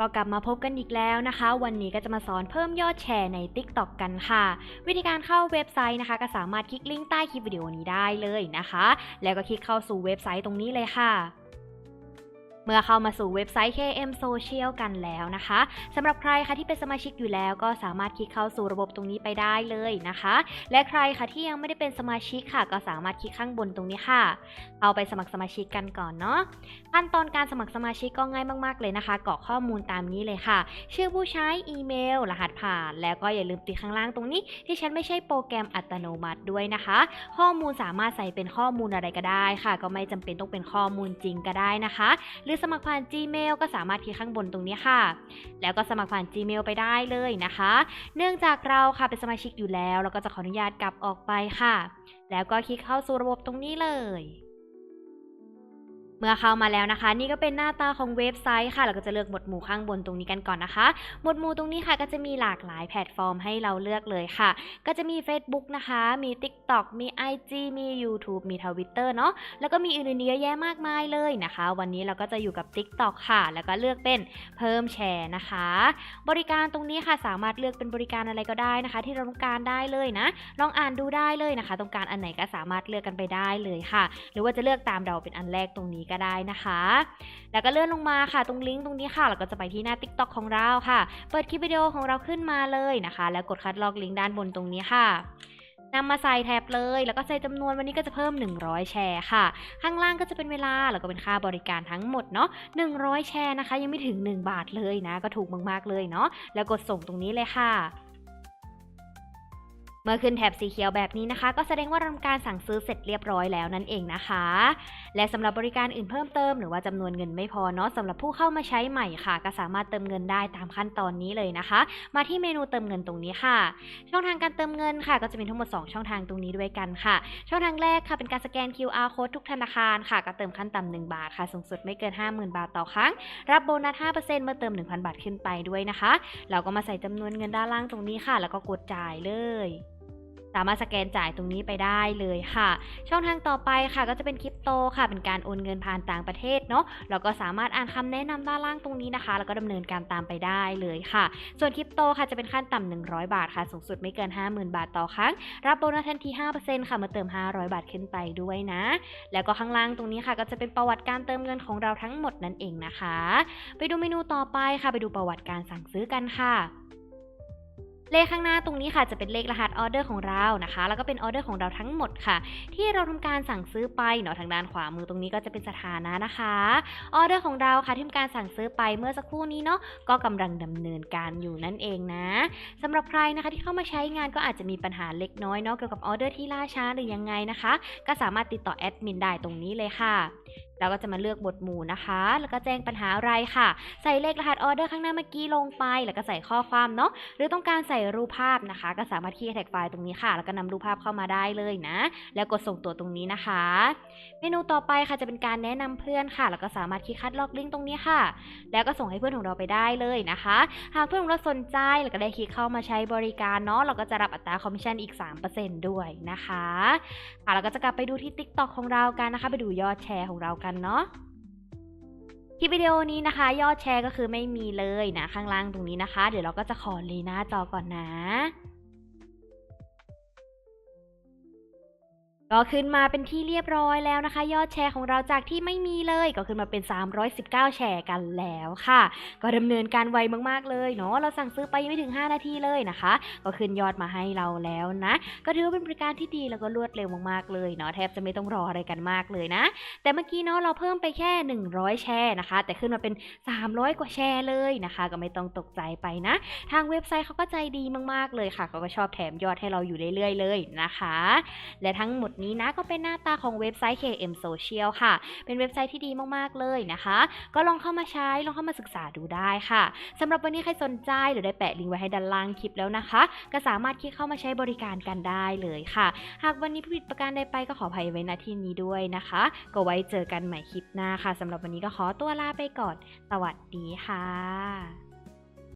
ก็กลับมาพบกันอีกแล้วนะคะ วันนี้ก็จะมาสอนเพิ่มยอดแชร์ใน TikTok กันค่ะ วิธีการเข้าเว็บไซต์นะคะ ก็สามารถคลิกลิงก์ใต้คลิปวิดีโอนี้ได้เลยนะคะ แล้วก็คลิกเข้าสู่เว็บไซต์ตรงนี้เลยค่ะ เมื่อเข้ามาสู่เว็บไซต์ KM Social กันแล้วนะคะสำหรับใครคะที่เป็นสมาชิกอยู่แล้ว ก็สามารถคลิกเข้าสู่ระบบตรงนี้ไปได้เลยนะคะ และใครคะที่ยังไม่ได้เป็นสมาชิกค่ะ ก็สามารถคลิกข้างบนตรงนี้ค่ะ เอาไปสมัครสมาชิกกันก่อนเนาะขั้นตอนการสมัครสมาชิกก็ง่ายมาก ๆ เลยนะคะกรอกข้อมูลตามนี้เลยค่ะ ชื่อผู้ใช้อีเมล รหัสผ่าน แล้วก็อย่าลืมติดข้างล่างตรงนี้ ที่ฉันไม่ใช่โปรแกรมอัตโนมัติด้วยนะคะ ข้อมูลสามารถใส่เป็นข้อมูลอะไรก็ได้ค่ะ ก็ไม่จำเป็นต้องเป็นข้อมูลจริงก็ได้นะคะหรือสมัครผ่าน Gmail ก็สามารถคลิกข้างบนตรงนี้ค่ะ แล้วก็สมัครผ่าน Gmail ไปได้เลยนะคะ เนื่องจากเราค่ะเป็นสมาชิกอยู่แล้ว เราก็จะขออนุญาตกลับออกไปค่ะ แล้วก็คลิกเข้าสู่ระบบตรงนี้เลย มื่อเข้ามาแล้วนะคะ นี่ก็เป็นหน้าตาของเว็บไซต์ค่ะ เราก็จะเลือกหมวดหมู่ข้างบนตรงนี้กันก่อนนะคะ หมวดหมู่ตรงนี้ค่ะก็จะมีหลากหลายแพลตฟอร์มให้เราเลือกเลยค่ะ ก็จะมี Facebook นะคะ มี TikTok มี IG มี YouTube มี Twitter เนาะแล้วก็มีอื่นๆเยอะแยะมากมายเลยนะคะ วันนี้เราก็จะอยู่กับ TikTok ค่ะ แล้วก็เลือกเป็นเพิ่มแชร์นะคะ บริการตรงนี้ค่ะสามารถเลือกเป็นบริการอะไรก็ได้นะคะ ที่เราต้องการได้เลยนะ ลองอ่านดูได้เลยนะคะ ต้องการอันไหนก็สามารถเลือกกันไปได้เลยค่ะ หรือว่าจะเลือกตามเราเป็นอันแรกตรงนี้ก็ได้นะคะ แล้วก็เลื่อนลงมาค่ะตรงลิงก์ตรงนี้ค่ะเราก็จะไปที่หน้า TikTok ของเราค่ะ เปิดคลิปวิดีโอของเราขึ้นมาเลยนะคะ แล้วกดคัดลอกลิงก์ด้านบนตรงนี้ค่ะนำมาใส่แท็บเลย แล้วก็ใส่จำนวนวันนี้ก็จะเพิ่ม 100 แชร์ค่ะ ข้างล่างก็จะเป็นเวลา แล้วก็เป็นค่าบริการทั้งหมดเนาะ 100 แชร์นะคะ ยังไม่ถึง 1 บาทเลยนะ ก็ถูกมากๆเลยเนาะ แล้วกดส่งตรงนี้เลยค่ะ เมื่อขึ้นแถบสีเขียวแบบนี้นะคะ ก็แสดงว่าทำการสั่งซื้อเสร็จเรียบร้อยแล้วนั่นเองนะคะ และสำหรับบริการอื่นเพิ่มเติมหรือว่าจำนวนเงินไม่พอเนาะสำหรับผู้เข้ามาใช้ใหม่ค่ะ ก็สามารถเติมเงินได้ตามขั้นตอนนี้เลยนะคะ มาที่เมนูเติมเงินตรงนี้ค่ะ ช่องทางการเติมเงินค่ะ ก็จะมีทั้งหมด 2 ช่องทางตรงนี้ด้วยกันค่ะ ช่องทางแรกค่ะเป็นการสแกน QR code ทุกธนาคารค่ะ ก็เติมขั้นต่ำ1บาทค่ะ สูงสุดไม่เกิน 50,000 บาทต่อครั้ง รับโบนัส 5%เมื่อเติม 1,000 บาทขึ้นไปด้วยนะคะ เราก็มาใส่จำนวนเงินด้านล่างตรงนี้ค่ะ แล้วก็กดจ่ายเลย สามารถสแกนจ่ายตรงนี้ไปได้เลยค่ะ ช่องทางต่อไปค่ะก็จะเป็นคริปโตค่ะ เป็นการโอนเงินผ่านต่างประเทศเนาะเราก็สามารถอ่านคำแนะนำด้านล่างตรงนี้นะคะ แล้วก็ดำเนินการตามไปได้เลยค่ะ ส่วนคริปโตค่ะจะเป็นขั้นต่ำ100 บาทค่ะ สูงสุดไม่เกิน 50,000 บาทต่อครั้ง รับโบนัสทันที 5%ค่ะเมื่อเติม 500 บาทขึ้นไปด้วยนะ แล้วก็ข้างล่างตรงนี้ค่ะ ก็จะเป็นประวัติการเติมเงินของเราทั้งหมดนั่นเองนะคะ ไปดูเมนูต่อไปค่ะ ไปดูประวัติการสั่งซื้อกันค่ะ เลขข้างหน้าตรงนี้ค่ะจะเป็นเลขรหัสออเดอร์ของเรานะคะ แล้วก็เป็นออเดอร์ของเราทั้งหมดค่ะ ที่เราทำการสั่งซื้อไปเนาะทางด้านขวามือตรงนี้ก็จะเป็นสถานะนะคะออเดอร์ของเราค่ะที่ทำการสั่งซื้อไปเมื่อสักครู่นี้เนาะก็กำลังดำเนินการอยู่นั่นเองนะสำหรับใครนะคะที่เข้ามาใช้งานก็อาจจะมีปัญหาเล็กน้อยเนาะเกี่ยวกับออเดอร์ที่ล่าช้าหรือยังไงนะคะ ก็สามารถติดต่อแอดมินได้ตรงนี้เลยค่ะ เราก็จะมาเลือกบทหมู่นะคะ แล้วก็แจ้งปัญหาอะไรค่ะ ใส่เลขรหัสออเดอร์ข้างหน้าเมื่อกี้ลงไป แล้วก็ใส่ข้อความเนาะ หรือต้องการใส่รูปภาพนะคะ ก็สามารถคลิกแท็กไฟล์ตรงนี้ค่ะ แล้วก็นำรูปภาพเข้ามาได้เลยนะ แล้วกดส่งตัวตรงนี้นะคะ เมนูต่อไปค่ะจะเป็นการแนะนำเพื่อนค่ะ แล้วก็สามารถคลิกคัดลอกลิงก์ตรงนี้ค่ะ แล้วก็ส่งให้เพื่อนของเราไปได้เลยนะคะ หากเพื่อนของเราสนใจ แล้วก็ได้คลิกเข้ามาใช้บริการเนาะ เราก็จะรับอัตราคอมมิชชั่นอีก 3%ด้วยนะคะ ค่ะเราก็จะกลับไปดูที่ TikTok ของเรากันนะคะ ไปดูยอดแชร์ของเรากันเนาะคลิปวิดีโอนี้นะคะ ยอดแชร์ก็คือไม่มีเลยนะ ข้างล่างตรงนี้นะคะ เดี๋ยวเราก็จะขอเลยหน้าจอก่อนนะ ก็ขึ้นมาเป็นที่เรียบร้อยแล้วนะคะ ยอดแชร์ของเราจากที่ไม่มีเลยก็ขึ้นมาเป็น 319 แชร์กันแล้วค่ะ ก็ดำเนินการไวมากๆเลยเนาะเราสั่งซื้อไปยังไม่ถึง 5 นาทีเลยนะคะ ก็ขึ้นยอดมาให้เราแล้วนะ ก็ถือว่าเป็นบริการที่ดีแล้วก็รวดเร็วมากๆเลยเนาะแทบจะไม่ต้องรออะไรกันมากเลยนะ แต่เมื่อกี้เนาะเราเพิ่มไปแค่ 100 แชร์นะคะ แต่ขึ้นมาเป็น 300 กว่าแชร์เลยนะคะ ก็ไม่ต้องตกใจไปนะ ทางเว็บไซต์เขาก็ใจดีมากๆเลยค่ะเขาก็ชอบแถมยอดให้เราอยู่เรื่อยๆเลยนะคะ และทั้งหมดนี้นะก็เป็นหน้าตาของเว็บไซต์ KM Social ค่ะ เป็นเว็บไซต์ที่ดีมากๆเลยนะคะ ก็ลองเข้ามาใช้ลองเข้ามาศึกษาดูได้ค่ะสำหรับวันนี้ใครสนใจเดี๋ยวได้แปะลิงก์ไว้ให้ด้านล่างคลิปแล้วนะคะ ก็สามารถคลิกเข้ามาใช้บริการกันได้เลยค่ะ หากวันนี้ผิดประการใดไปก็ขออภัยไว้ณที่นี้ด้วยนะคะ ก็ไว้เจอกันใหม่คลิปหน้าค่ะสำหรับวันนี้ก็ขอตัวลาไปก่อน สวัสดีค่ะ